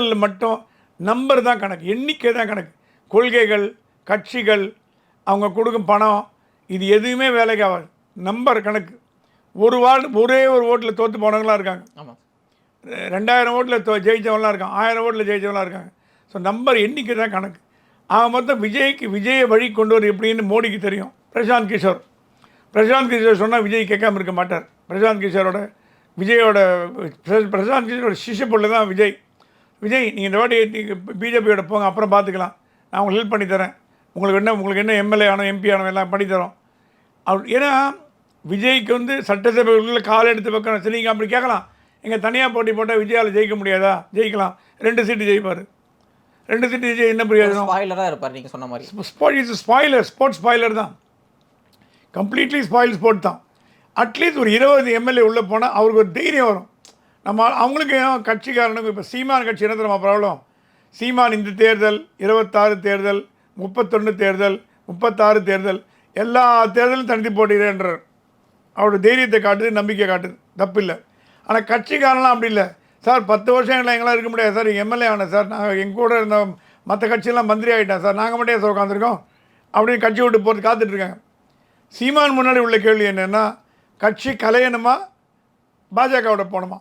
தேர்தலில் மட்டும் நம்பர் தான் கணக்கு எண்ணிக்கை தான் கணக்கு. கொள்கைகள் கட்சிகள் அவங்க கொடுக்கும் பணம் இது எதுவுமே வேலைக்கு ஆகாது. நம்பர் கணக்கு. ஒரு வார்டு ஒரே ஒரு ஓட்டில் தோற்று போனவங்களாம் இருக்காங்க. ஆமாம் ரெண்டாயிரம் ஓட்டில் தோ ஜெயித்தவங்களாம் இருக்காங்க. ஆயிரம் ஓட்டில் ஜெயித்தவங்களாம் இருக்காங்க. ஸோ நம்பர் எண்ணிக்கை தான் கணக்கு. அவன் மொத்தம் விஜய்க்கு விஜயை வழி கொண்டு வர எப்படின்னு மோடிக்கு தெரியும். பிரசாந்த் கிஷோர். பிரசாந்த் கிஷோர் சொன்னால் விஜய் கேட்காம இருக்க மாட்டார். பிரசாந்த் கிஷோரோட விஜயோட பிர- பிரசாந்த் கிஷோரோட சிஷ்ய பொண்ணு தான் விஜய். விஜய் நீங்கள் இந்த வாட்டி பிஜேபியோட போங்க அப்புறம் பார்த்துக்கலாம் நான் உங்களுக்கு ஹெல்ப் பண்ணி தரேன். உங்களுக்கு என்ன உங்களுக்கு என்ன எம்எல்ஏ ஆனோ எம்பி ஆனோ எல்லாம் பண்ணி தரோம். அவர் ஏன்னா விஜய்க்கு வந்து சட்டசபை உள்ள கால் எடுத்து வைக்கணும். சரி நீங்கள் அப்படி கேட்கலாம். எங்கள் தனியாக போட்டி போட்டால் விஜயால் ஜெயிக்க முடியாதா? ஜெயிக்கலாம். ரெண்டு சீட்டு ஜெயிப்பார். ரெண்டு சீட்டு ஜெயிச்சா என்ன பிரயோஜனம்? ஸ்பாயிலராக இருப்பார் நீங்கள் சொன்ன மாதிரி. Spot is spoiler sports spoiler தான். கம்ப்ளீட்லி ஸ்பாயில் ஸ்போர்ட் தான். அட்லீஸ்ட் ஒரு இருபது எம்எல்ஏ உள்ளே போனால் அவருக்கு ஒரு தைரியம் வரும். நம்ம அவங்களுக்கு ஏன் இப்போ சீமான் கட்சி என்ன நம்ம ப்ராப்ளம் சீமான் இந்த தேர்தல் இருபத்தாறு தேர்தல் முப்பத்தொன்று தேர்தல் முப்பத்தாறு தேர்தல் எல்லா தேர்தலும் தனித்து போட்டிடுறேன்றார். அவரோட தைரியத்தை காட்டுது நம்பிக்கை காட்டுது. தப்பு இல்லை ஆனால் கட்சிக்காரன்லாம் அப்படி இல்லை. சார் பத்து வருஷம் எங்களை எங்களால் இருக்க முடியாது. சார் எம்எல்ஏ ஆனேன். சார் நாங்கள் எங்கள் கூட இருந்த மற்ற கட்சியெல்லாம் மந்திரி ஆகிட்டேன். சார் நாங்கள் மட்டும் சார் உட்காந்துருக்கோம்? அப்படின்னு கட்சி விட்டு போகிறது காத்துட்ருக்காங்க சீமான் முன்னாடி உள்ள கேள்வி என்னென்னா கட்சி கலையணுமா? பாஜகவோட போகணுமா?